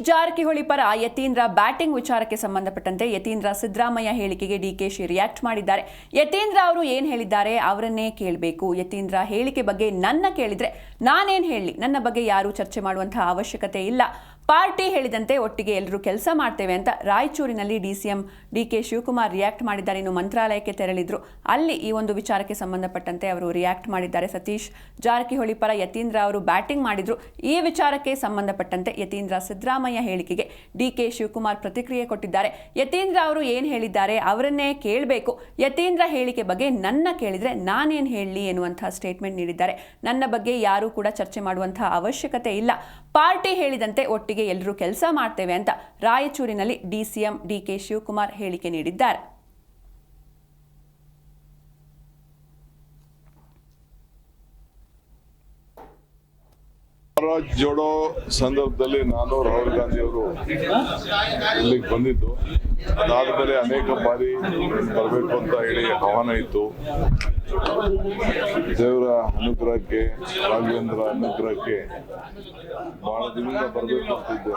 ಜಾರಕಿಹೊಳಿ ಪರ ಯತೀಂದ್ರ ಬ್ಯಾಟಿಂಗ್ ವಿಚಾರಕ್ಕೆ ಸಂಬಂಧಪಟ್ಟಂತೆ ಯತೀಂದ್ರ ಸಿದ್ದರಾಮಯ್ಯ ಹೇಳಿಕೆಗೆ ಡಿಕೆಶಿ ರಿಯಾಕ್ಟ್ ಮಾಡಿದ್ದಾರೆ. ಯತೀಂದ್ರ ಅವರು ಏನ್ ಹೇಳಿದ್ದಾರೆ ಅವರನ್ನೇ ಕೇಳಬೇಕು. ಯತೀಂದ್ರ ಹೇಳಿಕೆ ಬಗ್ಗೆ ನನ್ನ ಕೇಳಿದ್ರೆ ನಾನೇನ್ ಹೇಳಿ? ನನ್ನ ಬಗ್ಗೆ ಯಾರು ಚರ್ಚೆ ಮಾಡುವಂತಹ ಅವಶ್ಯಕತೆ ಇಲ್ಲ. ಪಾರ್ಟಿ ಹೇಳಿದಂತೆ ಒಟ್ಟಿಗೆ ಎಲ್ಲರೂ ಕೆಲಸ ಮಾಡ್ತೇವೆ ಅಂತ ರಾಯಚೂರಿನಲ್ಲಿ D C M D K Shivakumar react ಮಾಡಿದ್ದಾರೆ. ಇನ್ನು ಮಂತ್ರಾಲಯಕ್ಕೆ ತೆರಳಿದ್ರು. ಅಲ್ಲಿ ಈ ಒಂದು ವಿಚಾರಕ್ಕೆ ಸಂಬಂಧಪಟ್ಟಂತೆ ಅವರು ರಿಯಾಕ್ಟ್ ಮಾಡಿದ್ದಾರೆ. ಸತೀಶ್ ಜಾರಕಿಹೊಳಿ ಪರ ಯತೀಂದ್ರ ಅವರು ಬ್ಯಾಟಿಂಗ್ ಮಾಡಿದ್ರು. ಈ ವಿಚಾರಕ್ಕೆ ಸಂಬಂಧಪಟ್ಟಂತೆ ಯತೀಂದ್ರ ಸಿದ್ದರಾಮಯ್ಯ ಹೇಳಿಕೆಗೆ ಡಿ ಕೆ ಶಿವಕುಮಾರ್ ಪ್ರತಿಕ್ರಿಯೆ ಕೊಟ್ಟಿದ್ದಾರೆ. ಯತೀಂದ್ರ ಅವರು ಏನು ಹೇಳಿದ್ದಾರೆ ಅವರನ್ನೇ ಕೇಳಬೇಕು. ಯತೀಂದ್ರ ಹೇಳಿಕೆ ಬಗ್ಗೆ ನನ್ನ ಕೇಳಿದರೆ ನಾನೇನು ಹೇಳಲಿ ಎನ್ನುವಂತಹ ಸ್ಟೇಟ್ಮೆಂಟ್ ನೀಡಿದ್ದಾರೆ. ನನ್ನ ಬಗ್ಗೆ ಯಾರೂ ಕೂಡ ಚರ್ಚೆ ಮಾಡುವಂತಹ ಅವಶ್ಯಕತೆ ಇಲ್ಲ. ಪಾರ್ಟಿ ಹೇಳಿದಂತೆ ಒಟ್ಟಿಗೆ ಎಲ್ಲರೂ ಕೆಲಸ ಮಾಡ್ತೇವೆ ಅಂತ ರಾಯಚೂರಿನಲ್ಲಿ ಡಿಸಿಎಂ ಡಿಕೆ ಶಿವಕುಮಾರ್ ಹೇಳಿಕೆ ನೀಡಿದ್ದಾರೆ. ಸ್ವರಾಜ್ ಜೋಡೋ ಸಂದರ್ಭದಲ್ಲಿ ನಾನು ರಾಹುಲ್ ಗಾಂಧಿ ಅವರು ಇಲ್ಲಿಗೆ ಬಂದಿದ್ದು. ಅದಾದ್ಮೇಲೆ ಅನೇಕ ಬಾರಿ ಬರಬೇಕು ಅಂತ ಹೇಳಿ ಆಹ್ವಾನ ಇತ್ತು. ದೇವರ ಅನುಗ್ರಹಕ್ಕೆ, ರಾಘವೇಂದ್ರ ಅನುಗ್ರಹಕ್ಕೆ ಬಹಳ ದಿನದಿಂದ ಬರಬೇಕು ಅಂತಿದ್ದೆ.